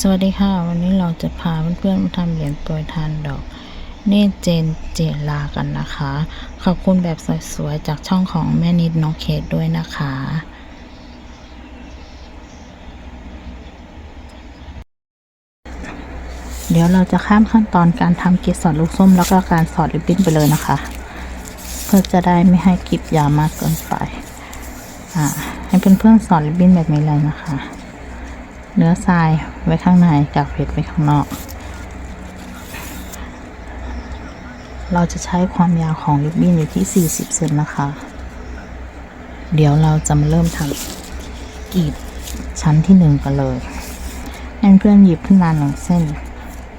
สวัสดีค่ะ วันนี้เราจะพาเพื่อนๆมาทำเหรียญโปรยทานดอก เนตเจนเจลากันนะคะ ขอบคุณแบบสวยๆ จากช่องของแม่นิดน้องเคสด้วยนะคะ เดี๋ยวเราจะข้ามขั้นตอนการทำเกสรลูกส้มแล้วก็การสอดริบบิ้นไปเลยนะคะ เพื่อจะได้ไม่ให้กลิบยาวมากเกินไป อ่า ให้เพื่อนๆสอดริบบิ้นแบบนี้เลยนะคะ เนื้อทรายไว้ข้างในจากเพชรไว้ข้างนอก เราจะใช้ความยาวของริบบิ้นอยู่ที่ 40เซนนะคะ เดี๋ยวเราจะมาเริ่มทำกรีบชั้นที่หนึ่งกันเลยให้เพื่อนหยิบขึ้นมาหนึ่งเส้น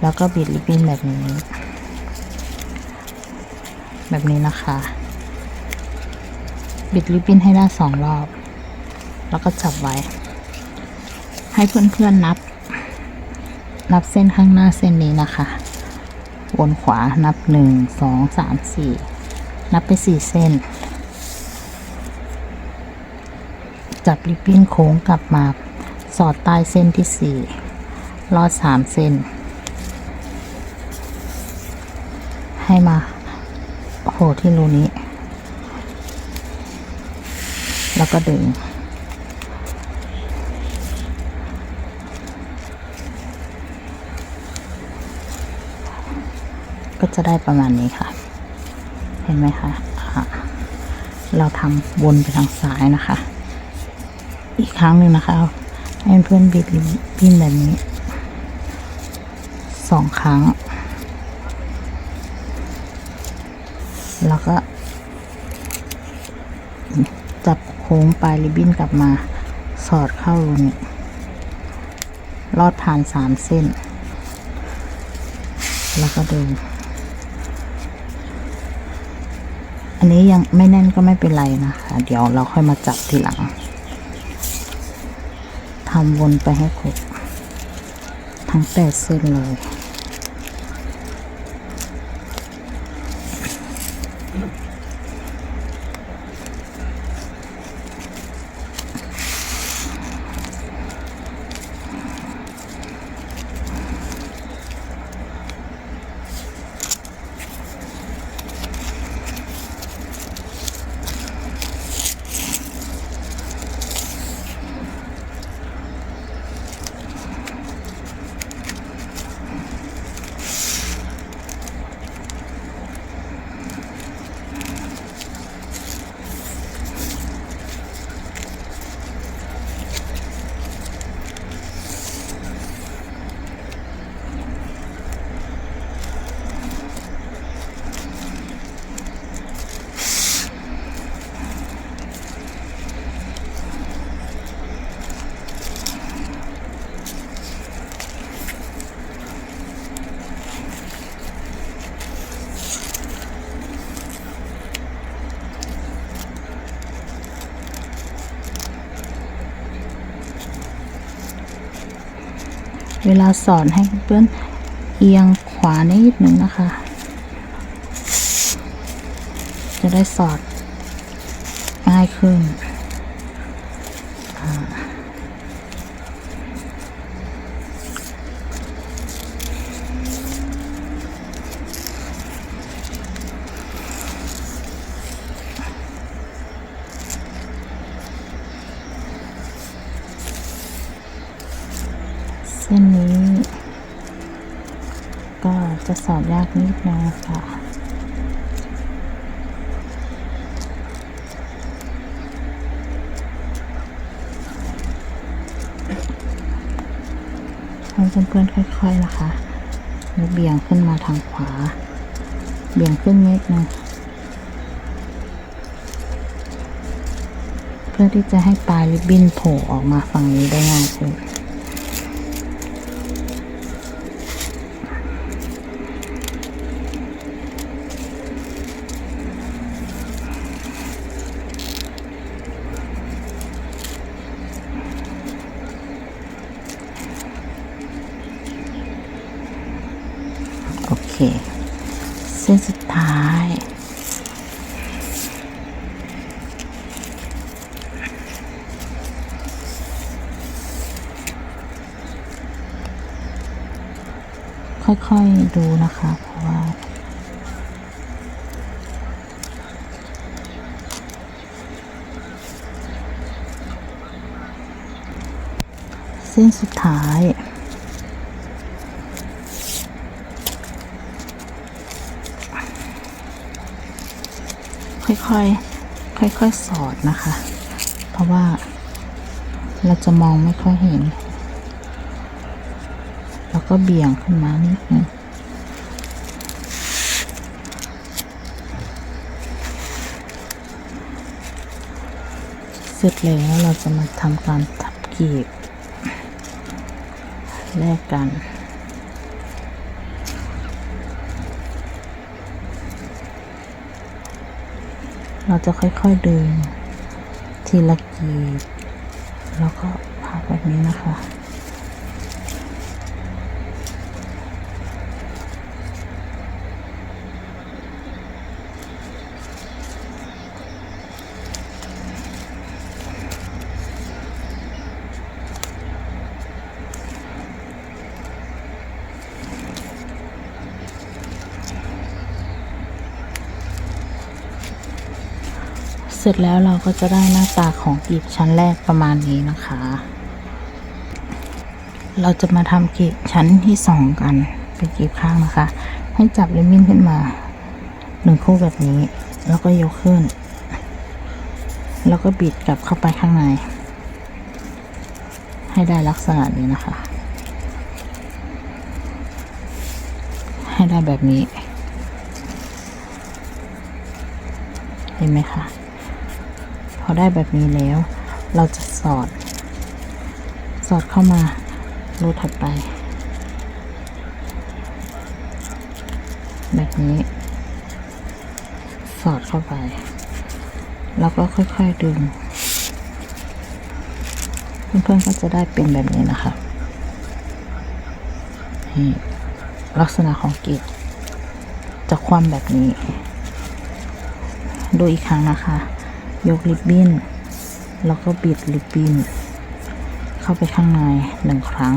แล้วก็บิดริบบิ้นแบบนี้ แบบนี้นะคะ บิดริบบิ้นให้ได้สองรอบ แล้วก็จับไว้ ให้เพื่อนๆนับ นับเส้นข้างหน้าเส้นนี้นะคะ วนขวานับหนึ่งสองสามสี่นับไปสี่เส้น จับริบบิ้นโค้งกลับมา สอดใต้เส้นที่สี่ลอดสามเส้น ให้มาโผล่ที่รูนี้ แล้วก็ดึง ก็จะได้ประมาณนี้ค่ะ เห็นไหมคะะเราทำวนไปทางซ้ายนะคะ อีกครั้งหนึ่งนะคะให้เพื่อนบิดริบบินแบบนี้สองครั้ง แล้วก็ จับโค้งปลายริบบิ้นกลับมา สอดเข้ารูนี้ลอดผ่านสามเส้น แล้วก็ดึง อั นนี้ยังไม่แน่นก็ไม่เป็นไรนะคะ เดี๋ยวเราค่อยมาจับทีหลังทำวนไปให้ครบทั้งแปดเส้นเลย เวลาสอนให้เพื่อนเอียงขวานิดหนึ่งนะคะ จะได้สอดง่ายขึ้นอ่าเส้นนี้ ก็จะ สอนยากนิดนึงค่ะให้เพื่อนๆค่อย ๆ นะคะแล้วเบี่ยงขึ้นมาทางขวา เบี่ยงขึ้นนิดนึงเพื่อที่จะให้ปลายริบบิ้นโผล่ออกมาฝั่งนี้ได้ง่ายขึ้น โอเค เส้นสุดท้าย ค่อยๆดูนะคะ เพราะว่าเส้นสุดท้าย ค่อยๆ ค่อยๆ สอดนะคะ เพราะว่าเราจะมองไม่ค่อยเห็น แล้วก็เบี่ยงขึ้นมานิดนึงเสร็จแล้วเราจะมาทำการทับกีบแลกกัน เราจะค่อยๆดึงทีละกีบแล้วก็พักแบบนี้นะคะ ร็จแล้วเราก็จะได้หน้าตาของกีบชั้นแรกประมาณนี้นะคะ เราจะมาทำกีบชั้นที่สองกันเป็นกีบข้างนะคะ ให้จับริบบิ้นขึ้นมาหนึ่งคู่แบบนี้ แล้วก็ยกขึ้น แล้วก็บิดกลับเข้าไปข้างใน ให้ได้ลักษณะนี้นะคะ ให้ได้แบบนี้เห็นไหมคะ อได้แบบนี้แล้ว เราจะสอด สอดเข้ามารูถัดไป แบบนี้ สอดเข้าไป แล้วก็ค่อยๆดึง เพื่อนๆก็จะได้เป็นแบบนี้นะคะนี่ลักษณะของกีบจะคว่ำแบบนี้ ดูอีกครั้งนะคะ ยกริบบิ้น แล้วก็บิดริบบิ้น เข้าไปข้างในหนึ่งครั้ง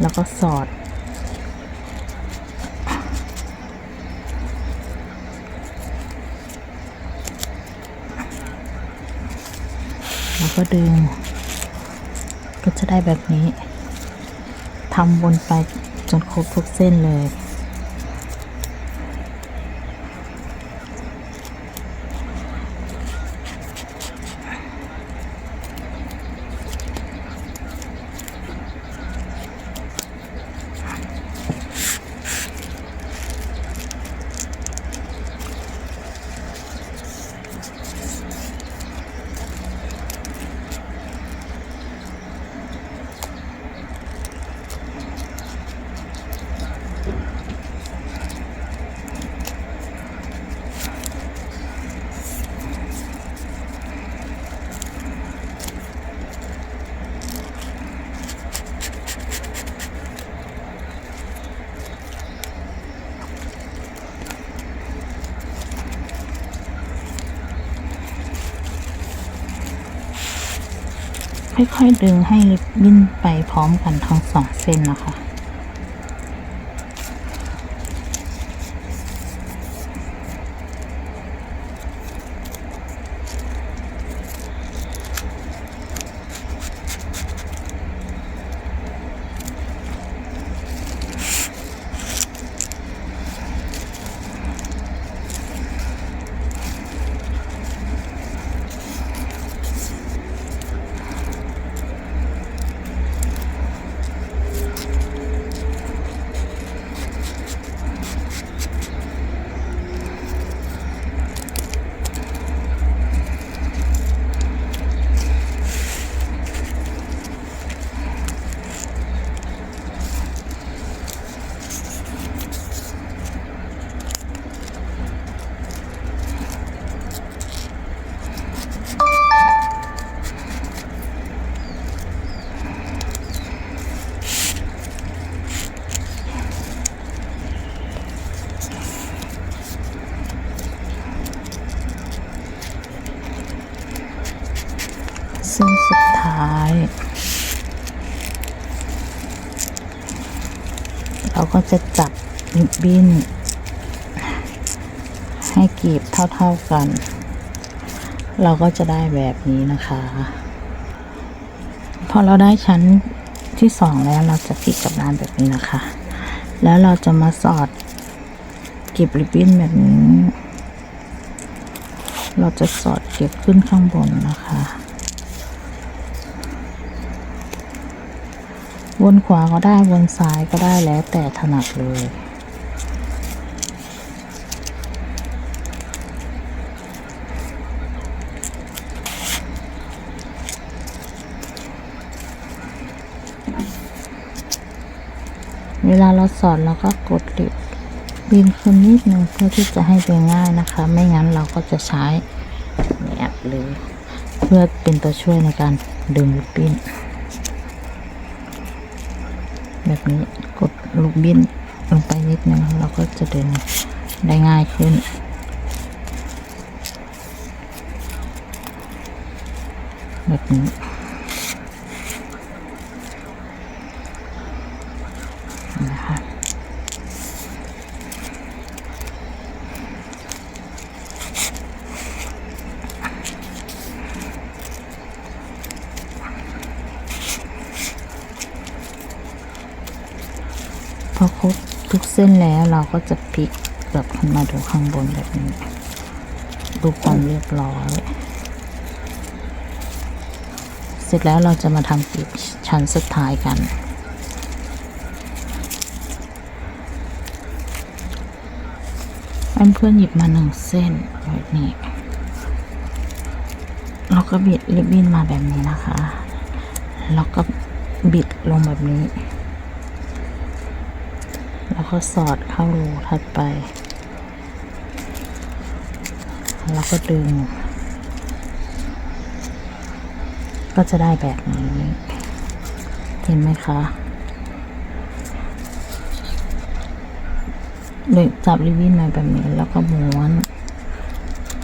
แล้วก็สอด แล้วก็ดึง ก็จะได้แบบนี้ทำวนไปจนครบทุกเส้นเลย ค่อยๆดึงให้ริบบิ้นไปพร้อมกันทั้งสองเส้นนะคะ ส้นสุดท้าย เราก็จะจับริบบิ้น ให้กีบเท่าๆกัน เราก็จะได้แบบนี้นะคะ พอเราได้ชั้นที่สองแล้วเราจะพลิกกับด้านแบบนี้นะคะ แล้วเราจะมาสอดเก็บริบบิ้นแบบนี้ เราจะสอดเก็บขึ้นข้างบนนะคะ วนขวาก็ได้วนซ้ายก็ได้แล้วแต่ถนัดเลย เวลาเราสอนเราก็กดลิบบินขึ้นนิดนึงเพื่อที่จะให้เดินง่ายนะคะ ไม่งั้นเราก็จะใช้แอบเลย เพื่อเป็นตัวช่วยในการดึงลูกบิ้น แบบ นี้กดลูกบิ้นลงไปนิดนึงเราก็จะเดินได้ง่ายขึ้น แบบนี้ นะคะพอครบทุกเส้นแล้วเราก็จะพลิกกลับขึ้นมาดูข้างบนแบบนี้ ดูความเรียบร้อย เสร็จแล้วเราจะมาทำปีกชั้นสุดท้ายกัน เพื่อนหยิบมาหนึ่งเส้นแบบนี้เราก็บิดริบบิ้นมาแบบนี้นะคะ แล้วก็บิดลงแบบนี้ แล้วก็สอดเข้ารูถัดไป แล้วก็ดึง ก็จะได้แบบนี้ เห็นไหมคะเลยจับริบบิ้นมาแบบนี้ แล้วก็ม้วน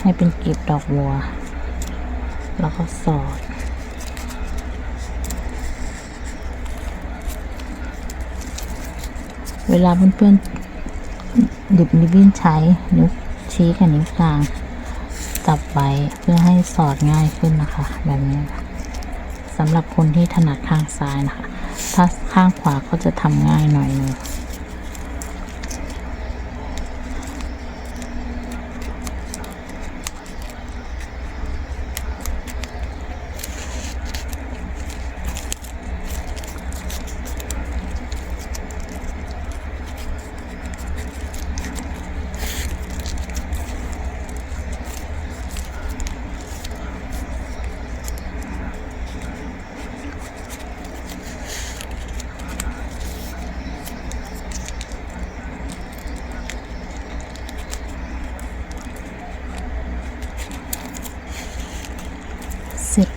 ให้เป็นกลีบดอกบัว แล้วก็สอด เวลาเพื่อนๆดิบริบบิ้นใช้นิ้วชี้กับนิ้วกลางจับไว้เพื่อให้สอดง่ายขึ้นนะคะ แบบนี้สำหรับคนที่ถนัดข้างซ้ายนะคะ ถ้าข้างขวาก็จะทำง่ายหน่อยนึง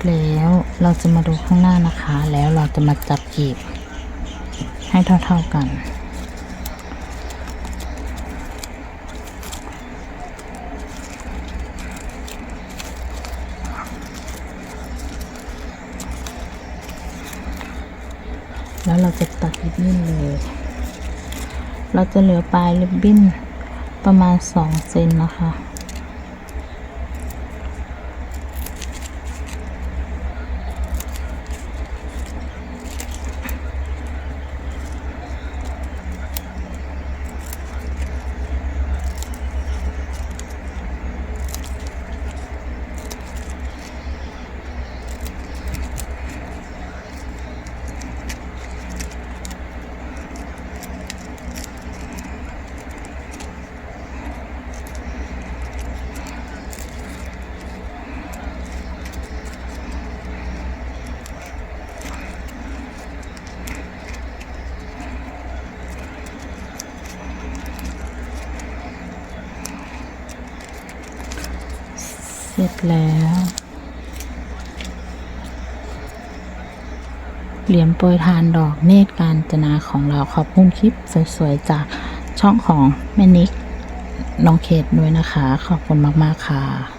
แล้วเราจะมาดูข้างหน้านะคะ แล้วเราจะมาจับกีบ ให้เท่าๆกัน แล้วเราจะตัดริบบิ้นเลย เราจะเหลือปลายริบบิ้นประมาณ 2 เซนนะคะ เสร็จแล้ว เหรียญโปรยทานดอกเนตรการจนาของเราขอบคุณคลิปสวยๆจากช่องของแม่นิกน้องเขตด้วยนะคะ ขอบคุณมากๆค่ะ